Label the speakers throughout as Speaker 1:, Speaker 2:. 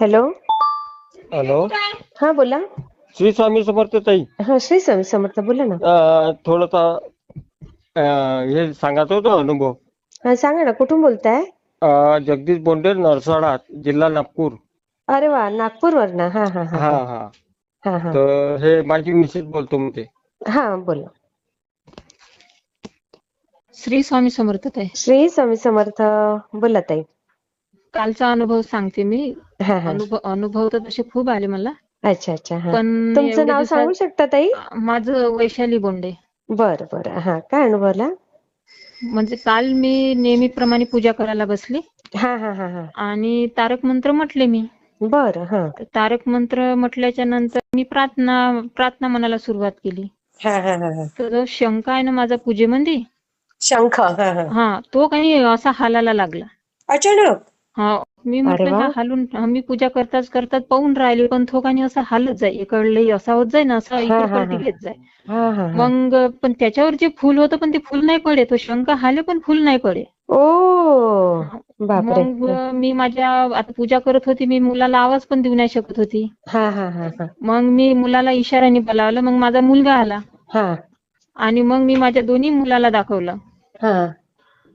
Speaker 1: Hello?
Speaker 2: Hello?
Speaker 1: हा बोला.
Speaker 2: श्री स्वामी समर्थ ताई.
Speaker 1: हा श्री स्वामी समर्थ बोला ना.
Speaker 2: थोडासा हे सांगायचं होतं अनुभव.
Speaker 1: हा सांगा ना कुठून बोलताय?
Speaker 2: अं, जगदीश बोंडे नरसाळा जिल्हा नागपूर.
Speaker 1: अरे वा नागपूर वरनं हा हा हा.
Speaker 2: हा हा.
Speaker 1: हा हा.
Speaker 2: तर हे माझी मिसेस बोलतो म्हणते
Speaker 1: हा बोला.
Speaker 3: श्री स्वामी समर्थ ताई.
Speaker 1: श्री स्वामी समर्थ बोला ताई.
Speaker 3: कालचा अनुभव सांगते मी.
Speaker 1: हा हा.
Speaker 3: अनुभव अनुभव तर तसे खूप आले मला.
Speaker 1: अच्छा अच्छा. हा.
Speaker 3: पण
Speaker 1: तुमचं
Speaker 3: एवढ्या
Speaker 1: नाव
Speaker 3: दिवसात-
Speaker 1: सांगू शकता ताई?
Speaker 3: माझं वैशाली बोंडे.
Speaker 1: बर बर. हा काय अनुभवला?
Speaker 3: म्हणजे काल मी नेहमीप्रमाणे पूजा करायला बसली.
Speaker 1: हा हा हा हा.
Speaker 3: आणि तारक मंत्र म्हटले मी.
Speaker 1: बर हा.
Speaker 3: तर तारक मंत्र म्हटल्याच्या नंतर मी प्रार्थना प्रार्थना म्हणायला सुरुवात केली.
Speaker 1: हा हा हा हा.
Speaker 3: तर जो शंका आहे ना माझा पूजेमध्ये?
Speaker 1: शंख हा हा.
Speaker 3: हा तो काही असा हालायला लागला.
Speaker 1: अचानक?
Speaker 3: हा मी म्हटलं. हा हालून मी पूजा करताच करताच पाहून राहिली पण काही असा हालत जाय इकडले असा होत जाय ना असा इकडे. घेत जाय. मग पण त्याच्यावर जे फुल होतं पण ते फुल नाही पडे तो शंख हाले पण फुल नाही पडे.
Speaker 1: ओ
Speaker 3: मग मी माझ्या आता पूजा करत होती मी मुलाला आवाज पण देऊ नाही शकत होती. मग मी मुलाला इशाऱ्याने बोलावलं मग माझा मुलगा आला. आणि मग मी माझ्या दोन्ही मुलाला दाखवलं.
Speaker 1: हा.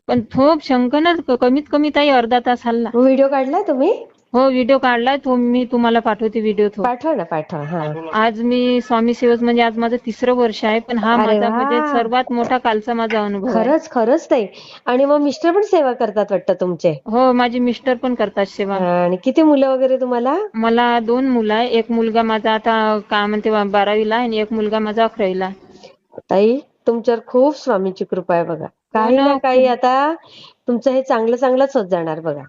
Speaker 3: पण शंख ना कमीत कमी ताई अर्धा तास हल्ला.
Speaker 1: व्हिडिओ काढलाय तुम्ही?
Speaker 3: हो व्हिडिओ काढलाय. तो मी तुम्हाला पाठवते व्हिडिओ तो.
Speaker 1: पाठवा ना पाठवा हा.
Speaker 3: आज मी स्वामी सेवक म्हणजे आज माझं तिसरं वर्ष आहे पण हा
Speaker 1: अरे
Speaker 3: माझा
Speaker 1: वा.
Speaker 3: म्हणजे सर्वात मोठा कालचा माझा अनुभव आहे.
Speaker 1: खरंच खरंच ताई. आणि मग मिस्टर पण सेवा करतात वाटतं तुमचे?
Speaker 3: हो माझे मिस्टर पण करतात सेवा.
Speaker 1: आणि किती मुलं वगैरे तुम्हाला?
Speaker 3: मला दोन मुलं आहे. एक मुलगा माझा आता काय म्हणते बा- बारावीला आहे आणि एक मुलगा माझा अकरावीला आहे.
Speaker 1: ताई तुमच्यावर खूप स्वामींची कृपा आहे बघा. काही
Speaker 3: हो
Speaker 1: ना. काही आता तुमचं हे चांगलं चांगलंच होत जाणार बघा.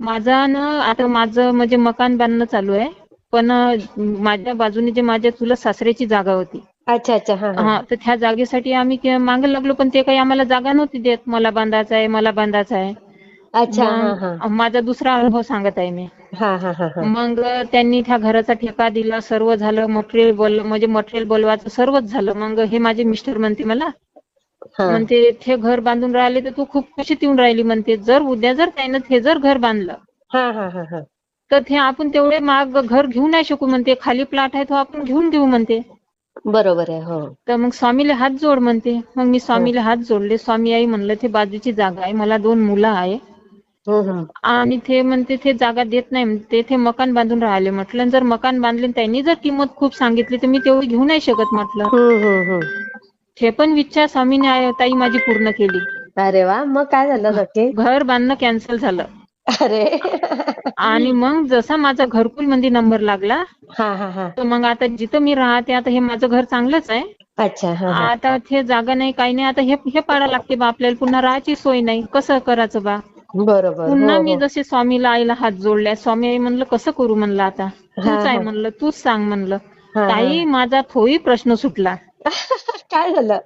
Speaker 3: माझा ना आता माझं म्हणजे मकान बांधणं चालू आहे. पण माझ्या बाजूने जे माझ्या चुलत सासऱ्याची जागा होती.
Speaker 1: अच्छा अच्छा. हा हा.
Speaker 3: हा तर त्या जागेसाठी आम्ही के- मागे लागलो पण ते काही आम्हाला जागा नव्हती देत. मला बांधायचं आहे मला बांधायचं आहे.
Speaker 1: अच्छा हा
Speaker 3: मग
Speaker 1: हा.
Speaker 3: माझा दुसरा अनुभव सांगत आहे मी.
Speaker 1: हा हा हा हा.
Speaker 3: मग त्यांनी त्या घराचा ठेका दिला सर्व झालं मटेरियल बोल म्हणजे मटेरियल बोलवायचं सर्वच झालं. मग हे माझे मिस्टर म्हणते मला म्हणते ते घर बांधून राहिले तर तू खूप कशी येऊन राहिली म्हणते. जर उद्या जर त्यानं ते जर घर बांधलं
Speaker 1: हा हा हा हा.
Speaker 3: तर ते आपण तेवढे महाग घर घेऊ नाही शकू म्हणते. खाली प्लॉट आहे तो आपण घेऊन घेऊ म्हणते.
Speaker 1: बरोबर आहे हो.
Speaker 3: तर मग स्वामीला हात जोड म्हणते. मग मी स्वामीला हात जोडले. स्वामी आई म्हणलं ते बाजूची जागा आहे. मला दोन मुलं आहे.
Speaker 1: हम्म, हम्म.
Speaker 3: आणि ते म्हणते ते जागा देत नाही. म्हणते ते मकान बांधून राहिले म्हटलं. जर मकान बांधले त्यांनी जर किंमत खूप सांगितली तर मी तेवढी घेऊ नाही शकत म्हटलं. हे पण इच्छा स्वामीने ताई माझी पूर्ण केली.
Speaker 1: अरे वा मग काय झालं नक्की
Speaker 3: घर बांधणं कॅन्सल झालं.
Speaker 1: अरे.
Speaker 3: आणि मग जसा माझा घरकुलमध्ये नंबर लागला
Speaker 1: हा हा हा.
Speaker 3: तर मग आता जिथं मी राहते आता हे माझं घर चांगलंच आहे.
Speaker 1: अच्छा हा हा.
Speaker 3: आता ते जागा नाही काही नाही आता हे हे पाडा लागते बा आपल्याला पुन्हा राहायची सोय नाही. कसं करायचं बा?
Speaker 1: बरोबर
Speaker 3: पुन्हा
Speaker 1: हो
Speaker 3: मी
Speaker 1: हो.
Speaker 3: जसे स्वामीला आईला हात जोडल्या स्वामी आई म्हणलं कसं करू म्हणलं आता? तूच आहे
Speaker 1: हा.
Speaker 3: म्हणलं तूच सांग म्हणलं.
Speaker 1: हा,
Speaker 3: ताई माझा तोही प्रश्न सुटला.
Speaker 1: काय झालं?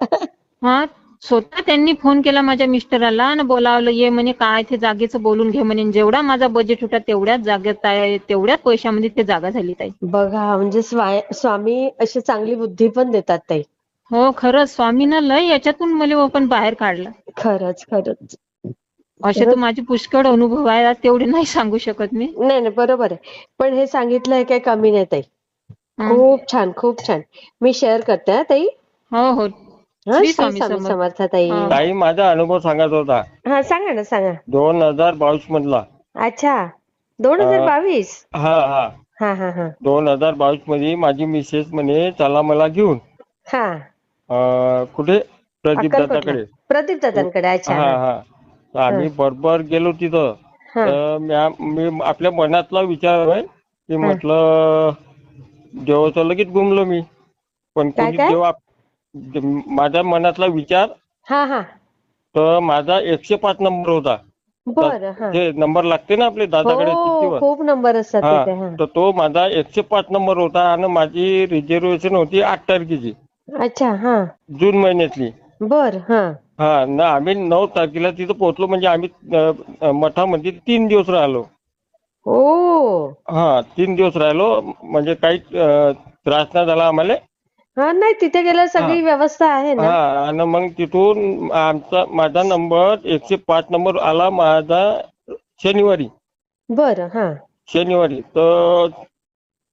Speaker 3: हा स्वतः त्यांनी फोन केला माझ्या मिस्टराला आणि बोलावलं ये म्हणे काय ते जागेचं बोलून घे म्हणे. जेवढा माझा बजेट होता तेवढ्याच जागेत आहे तेवढ्याच पैशामध्ये ते जागा झाली ताई.
Speaker 1: बघा म्हणजे स्वा- स्वामी अशी चांगली बुद्धी पण देतात ताई.
Speaker 3: हो खरंच. स्वामीनं लय याच्यातून मला पण बाहेर काढलं.
Speaker 1: खरंच खरंच.
Speaker 3: असे तर माझे पुष्कळ अनुभव आहे तेवढे नाही सांगू शकत मी.
Speaker 1: नाही नाही बरोबर आहे. पण हे सांगितलंय काही कमी नाही ताई.
Speaker 3: हं.
Speaker 1: खूप छान खूप छान. मी शेअर करते हा ताई.
Speaker 3: हो हो.
Speaker 1: हा
Speaker 3: श्री
Speaker 1: श्री
Speaker 3: स्वामी
Speaker 1: स्वामी
Speaker 3: समर्थ.
Speaker 1: समर्थ ताई
Speaker 3: हा.
Speaker 2: ताई माझा अनुभव सांगायचा होता.
Speaker 1: हा सांगा ना सांगा.
Speaker 2: दोन हजार बावीस मधला.
Speaker 1: अच्छा. दोन हजार
Speaker 2: अं,
Speaker 1: बावीस?
Speaker 2: हा हा
Speaker 1: हा. हा हा
Speaker 2: दोन हजार बावीसमध्ये माझी मिसेस म्हणे चला मला घेऊन.
Speaker 1: हा.
Speaker 2: अं, कुठे? प्रदीप
Speaker 1: अक्कलकोटला.
Speaker 2: दादाकडे.
Speaker 1: प्रदीप दादांकडे अच्छा
Speaker 2: हा हा. तर आम्ही बरोबर गेलो तिथं.
Speaker 1: हा.
Speaker 2: तर म्या- मी आपल्या मनातला विचार आहे. की म्हटलं देवाचं लगेच गुमलो मी. पण
Speaker 1: काय
Speaker 2: कोणी
Speaker 1: काय?
Speaker 2: देव आप- माझ्या मनातला विचार
Speaker 1: हा हा.
Speaker 2: तर माझा एकशे पाच नंबर होता.
Speaker 1: बरं हा.
Speaker 2: ते नंबर लागते ना आपले दादाकडे
Speaker 1: हो
Speaker 2: चिठ्ठीवर.
Speaker 1: खूप नंबर असतात तिथे हा.
Speaker 2: तर तो माझा एकशे पाच नंबर होता आणि माझी रिझर्वेशन होती आठ तारखेची.
Speaker 1: अच्छा हा.
Speaker 2: जून महिन्यातली.
Speaker 1: बर हा.
Speaker 2: हा ना आम्ही नऊ तारखेला तिथं पोहोचलो म्हणजे आम्ही अ, अ, मठामध्ये तीन दिवस राहिलो.
Speaker 1: ओ.
Speaker 2: हा तीन दिवस राहिलो. म्हणजे काही अ, त्रास नाही झाला आम्हाला.
Speaker 1: हा नाही तिथे गेल्यावर सगळी व्यवस्था आहे ना?
Speaker 2: हा आणि मग तिथून आमचा माझा नंबर एकशे पाच नंबर आला माझा शनिवारी.
Speaker 1: बरं हा.
Speaker 2: शनिवारी. तर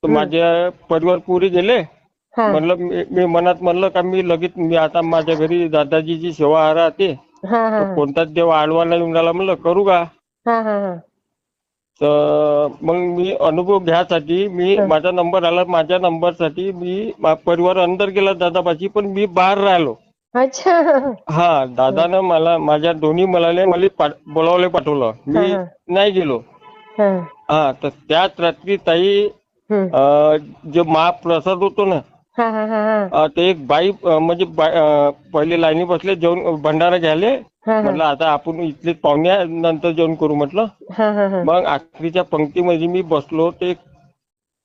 Speaker 2: तर माझ्या परिवार पुरी गेले.
Speaker 1: हा.
Speaker 2: म्हणलं मी मी मनात म्हणलं का मी लगेच मी आता माझ्या घरी दादाजीची सेवा राहते
Speaker 1: हा हा
Speaker 2: तर कोणताच देव आडवायला येऊन राहिला म्हणलं करू का?
Speaker 1: हा हा हा.
Speaker 2: तर मग मी अनुभव घ्यासाठी मी. माझा नंबर आला माझ्या नंबरसाठी मी मा- परिवार अंदर गेला दादाबाची पण मी बाहेर राहिलो.
Speaker 1: अच्छा.
Speaker 2: हा दादानं मला माझ्या दोन्ही मुलाले मला बोलावले पाठवलं. मी. नाही गेलो.
Speaker 1: हा.
Speaker 2: तर त्याच रात्री ताई जे महाप्रसाद होतो ना
Speaker 1: हा हा हा हा.
Speaker 2: ते एक बाई म्हणजे पहिले लाईनी बसले जेवण भंडारा घ्यायले. म्हटलं आता आपण इथले पाहुणे आहे, नंतर जेवण करू म्हटलं. मग आखरीच्या पंक्तीमध्ये मी बसलो ते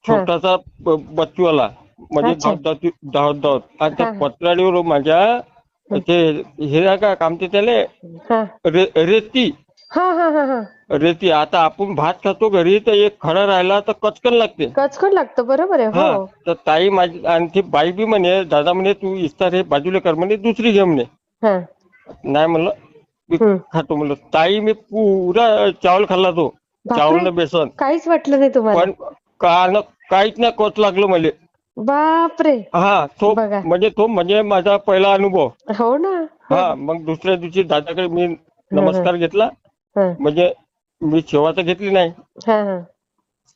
Speaker 2: छोटासा बच्चू आला म्हणजे. धावत धावत धावत आणि त्या. पत्राडीवर माझ्या ते हे का काम ते त्याले? रेती.
Speaker 1: हा हा हा हा.
Speaker 2: रेती. आता आपण भात खातो घरी तर एक खडा राहिला तर कचकन लागते.
Speaker 1: कचकट लागतं बरोबर आहे
Speaker 2: हा तर ताई माझी आणि ती बाई बी म्हणे दादा म्हणे तू इस्तार हे बाजूला कर म्हणे दुसरी घे म्हणे. नाही म्हणलं मी. खातो म्हणलं ताई मी पुरा चावल खाल्ला तो. चावल बेसन.
Speaker 1: काहीच वाटलं नाही तुम्हाला?
Speaker 2: पण कान काहीच नाही कोच लागलं मला.
Speaker 1: बापरे.
Speaker 2: हा तो. म्हणजे तो म्हणजे माझा पहिला अनुभव.
Speaker 1: हो ना.
Speaker 2: हा मग दुसऱ्या दिवशी दादाकडे मी नमस्कार घेतला. म्हणजे मी सेवा तर घेतली नाही.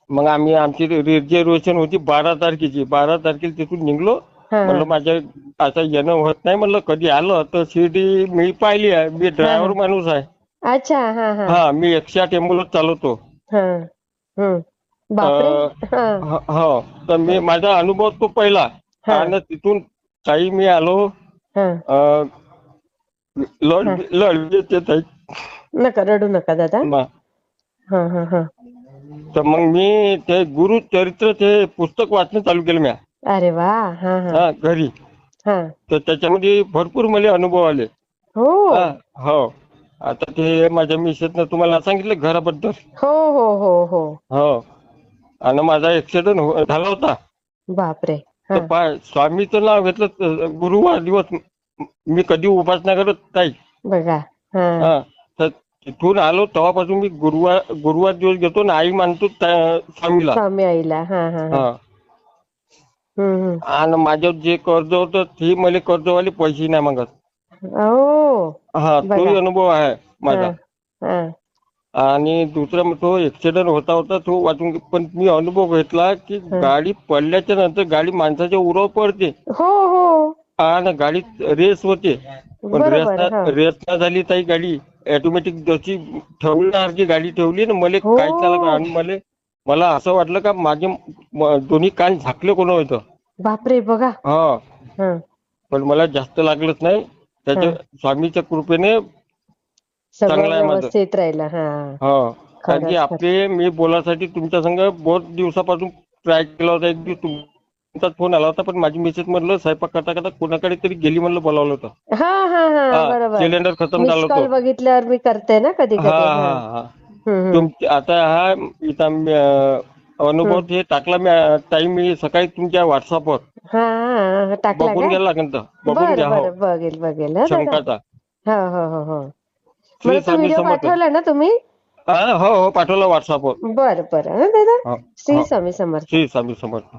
Speaker 2: मग आम्ही आमची रिझर्वेशन होती बारा तारखेची. बारा तारखेला तिथून निघलो. म्हणलं माझ्या आता येणं होत नाही म्हणलं कधी आलं तर शिर्डी मी पाहिली आहे मी ड्रायव्हर माणूस आहे.
Speaker 1: अच्छा हा हा.
Speaker 2: हा मी एकशे आठ एम्ब्युलन्स चालवतो.
Speaker 1: हा हम्म बापरे हा.
Speaker 2: ह- हो तर मी माझा अनुभव तो पहिला.
Speaker 1: हा.
Speaker 2: आणि तिथून ताई मी आलो.
Speaker 1: हा.
Speaker 2: अं, लढ लढ येते ताई.
Speaker 1: नका रडू नका दादा.
Speaker 2: म-
Speaker 1: हा हा हा.
Speaker 2: तर मग मी ते गुरु चरित्र ते पुस्तक वाचणं चालू केलं मी
Speaker 1: अरे वा हा हा.
Speaker 2: हा घरी.
Speaker 1: हा.
Speaker 2: तर त्याच्यामध्ये भरपूर मला अनुभव आले.
Speaker 1: हो.
Speaker 2: हा, हो. आता ते माझ्या मिसेसनं तुम्हाला सांगितलं घराबद्दल.
Speaker 1: हो हो हो हो.
Speaker 2: हो. आणि माझा ऍक्सिडेंट झाला होता.
Speaker 1: बापरे. हा.
Speaker 2: तर पा स्वामीचं नाव घेतलं तर गुरुवार दिवस म- मी कधी उपासना करत नाही
Speaker 1: बघा हा.
Speaker 2: हा. तर तिथून आलो तेव्हापासून मी गुरुवार गुरुवार दिवस घेतो ना आई मानतो त्या स्वामीला.
Speaker 1: स्वामी आईला. हा हा हा.
Speaker 2: हा. आणि माझ्यावर जे कर्ज होतं ते मला कर्जवाले पैसे नाही मागत. हा. तोही अनुभव आहे माझा. आणि दुसरा तो ऍक्सिडेंट होता होता तो वाचून पण मी अनुभव घेतला की गाडी पडल्याच्या नंतर गाडी माणसाच्या उरावर पडते.
Speaker 1: हो हो.
Speaker 2: आणि गाडीत रेस होते. पण
Speaker 1: बरोबर,
Speaker 2: रेस. ना- रेस ना झाली ताई गाडी. ऑटोमॅटिक जशी ठेवण्यासारखी गाडी ठेवली ना मला
Speaker 1: हो.
Speaker 2: काय चालत आणि मला मला असं वाटलं का माझे म- दोन्ही कान झाकले कोण होतं?
Speaker 1: बापरे बघा.
Speaker 2: हा.
Speaker 1: हा.
Speaker 2: पण मला जास्त लागलंच नाही. त्याच्या स्वामीच्या कृपेने
Speaker 1: सगळं
Speaker 2: चांगलं आहे माझं.
Speaker 1: व्यवस्थित राहिलं हा.
Speaker 2: हा. कारण की
Speaker 1: खरंच,
Speaker 2: आपले मी बोलासाठी तुमच्या संग बहुत दिवसापासून ट्राय केला होता. एक दिवस तुमचाच फोन आला होता पण माझी मिसेस म्हणलं स्वयंपाक करता करता कोणाकडे तरी गेली म्हणलं बोलावलं होतं.
Speaker 1: हा हा हा
Speaker 2: हा
Speaker 1: बरोबर.
Speaker 2: सिलेंडर खतम
Speaker 1: मिस
Speaker 2: झालं
Speaker 1: कॉल
Speaker 2: होतं.
Speaker 1: बघितल्यावर मी करते ना कधी कधी
Speaker 2: हा.
Speaker 1: हा.
Speaker 2: हा. हा
Speaker 1: हम्म, हम्म.
Speaker 2: तुमचे आता हा इथं मी, अं, अनुभव ते टाकला मी टाइम मी सकाळी तुमच्या व्हॉट्सअपवर
Speaker 1: हा हा, हा टाकला
Speaker 2: बघून
Speaker 1: का?
Speaker 2: लागेल तर बघून
Speaker 1: बरं
Speaker 2: घ्या हो.
Speaker 1: बरं बघेल बघेल हा दादा.
Speaker 2: शंकाचा
Speaker 1: हो हो हो हो.
Speaker 2: श्री
Speaker 1: मला तो
Speaker 2: स्वामी
Speaker 1: व्हिडिओ
Speaker 2: समर्थ.
Speaker 1: पाठवला ना तुम्ही?
Speaker 2: हा हो हो पाठवलं व्हॉट्सअपवर
Speaker 1: बरं बरं हा दादा.
Speaker 2: हो,
Speaker 1: श्री
Speaker 2: हो.
Speaker 1: स्वामी समर्थ.
Speaker 2: श्री स्वामी समर्थ.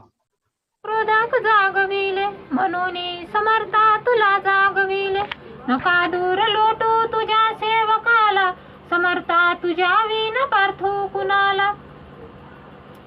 Speaker 3: क्रोधाक जागविले म्हणून समर्था तुला जागविले. नका दूर लोटू तुझ्या विन पार्थो कुणाला?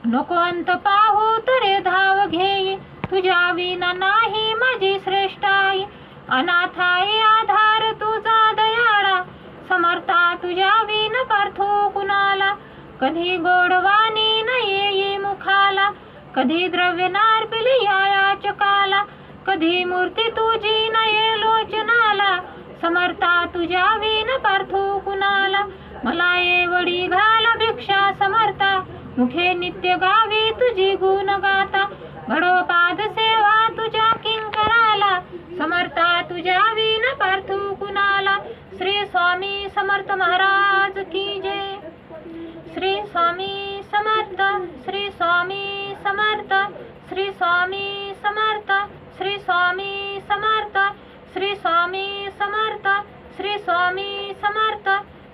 Speaker 3: नको अंत पाहू तरे धाव घेई. तुझ्या विना नाही माझी श्रेष्ठ आई अनाथाई आधार तुझा दयाळा. समर्था तुझ्या विन पार्थो कुणाला? कधी गोडवाणी न येई मुखाला. कधी द्रव्य नार्पिली याचकाला कधी मूर्ती तुझी न ये लोचनाला. समर्था तुझ्या विन पार्थो कुणाला? मला एवढी घाल भिक्षा समर्था। मुखे नित्य गावी तुझी गुण गाता घडोपाद सेवा तुझ्या किंकराला समर्था तुझ्या विन पार्थू कुणाला। श्री स्वामी समर्थ महाराज की जय। श्री स्वामी समर्थ श्री स्वामी समर्थ श्री स्वामी समर्थ श्री स्वामी समर्थ श्री स्वामी समर्थ श्री स्वामी समर्थ।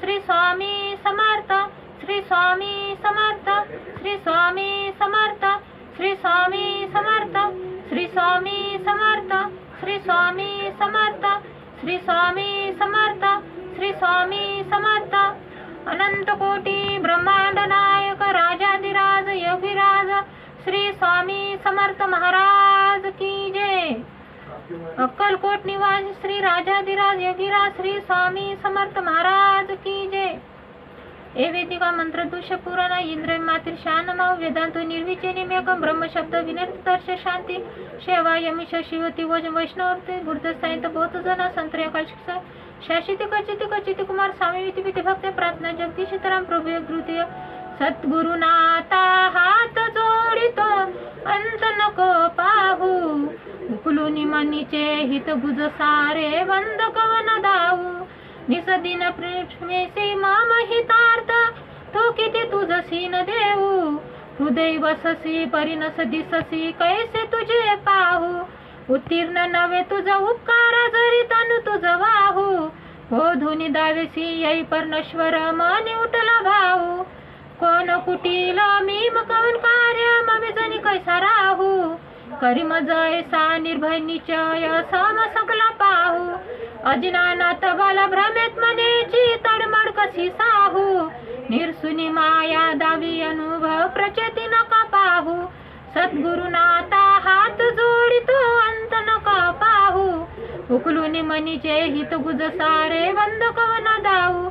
Speaker 3: श्री स्वामी समर्थ श्री स्वामी समर्थ श्री स्वामी समर्थ श्री स्वामी समर्थ श्री स्वामी समर्थ श्री स्वामी समर्थ श्री स्वामी समर्थ श्री स्वामी अनंत कोटी ब्रह्मांड नायक राजाधिराज योगीराज श्री स्वामी समर्थ महाराज की जय। अक्कलकोट निवासी श्री राजाधिराज योगीराज श्री स्वामी समर्थ महाराज की जय। ए वेदिका मंत्र दुष्य पुराण इंद्र मातील शानमाव वेदांत निर्विचे निमेक ब्रह्मशब्द विनर्तर्श शांती। शेवा यमिष शिवती वज वैष्णवती बुद्ध साहित्य बौद्ध जन संत्र शाशिती कचिती कचिती कुमार स्वामी विधी विती भक्त प्रार्थना जगदीश तराम प्रभू गृतीय सद्गुरुनाता हात जोडितो अंत नको पाहू. उकलून मनीचे हित गुज सारे वंद कवन दाऊ निसदिन प्रेमेसी माम हितार्थ तो किती तुझसी न देऊ. हृदय वससी परिणस दिससी कैसे तुझे पाहू. उत्तीर्ण नवे तुझ उपकार जरी तनु तुझ वाहू. हो धुनी दावेसी येई परमेश्वर मनी उठला भाऊ. कोण कुटील मी मकवन कार्य ममे जनी कैसा राहू? करीम जैसा निर्भय निचय सम सकला पाहू. अजिनानाथ बाला भ्रमेत मनेची तडमड कशी साहू? निर्सुनी माया दावी अनुभव प्रचती नका पाहू. सद्गुरुनाथा हात जोडितो अंत नका पाहू. उकलून मनीचे हित गुज सारे बंद कवन दाऊ.